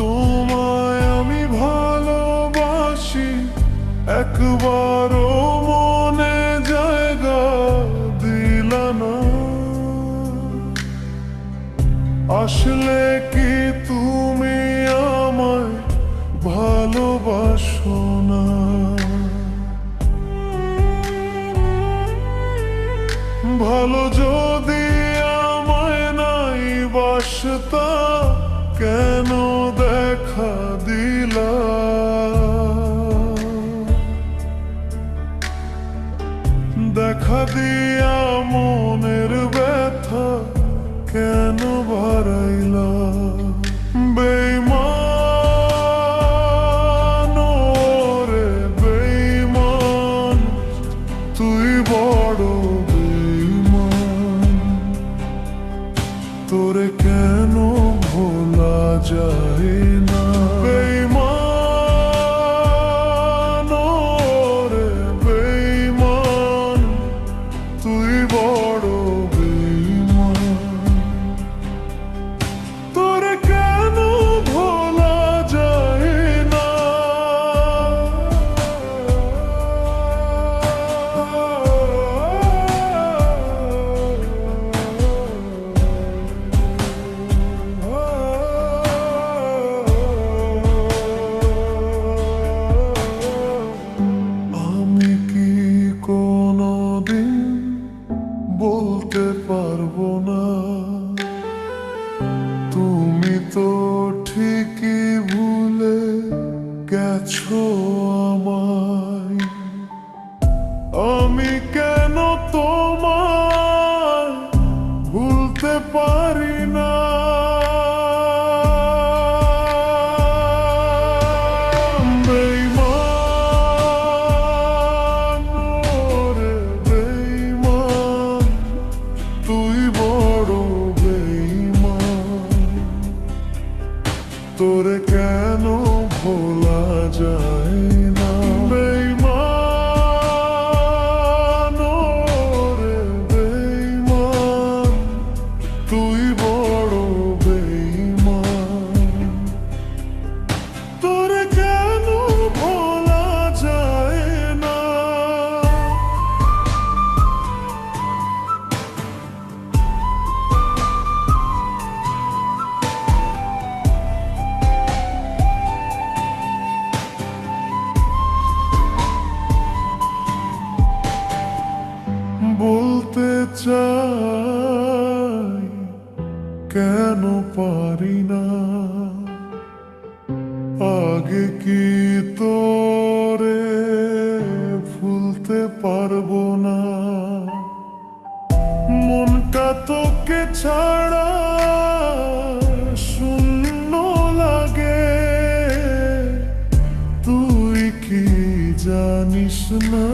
তোমায় আমি ভালোবাসি। একবার মনে জায়গা দিল না। আসলে কি তুমি আমায় ভালোবাসো না? ভালো যদি আমায় নাই বাসতা কেন দেখা দিলা? দেখা দিয়া মনের ব্যথা কেন বাড়াইলা? বেইমান রে বেইমান তুই বড় বেইমান তোরে কেন ভোলা যায় না। পারব না। তুমি তো ঠিকই ভুলে গেছো আমায়। আমি কেন ভোলা যায় না? চাই, কেন পারি না? আগে কি তোরে ভুলতে পারব না? মনটা তোকে ছাড়া শূন্য লাগে। তুই কি জানিস না?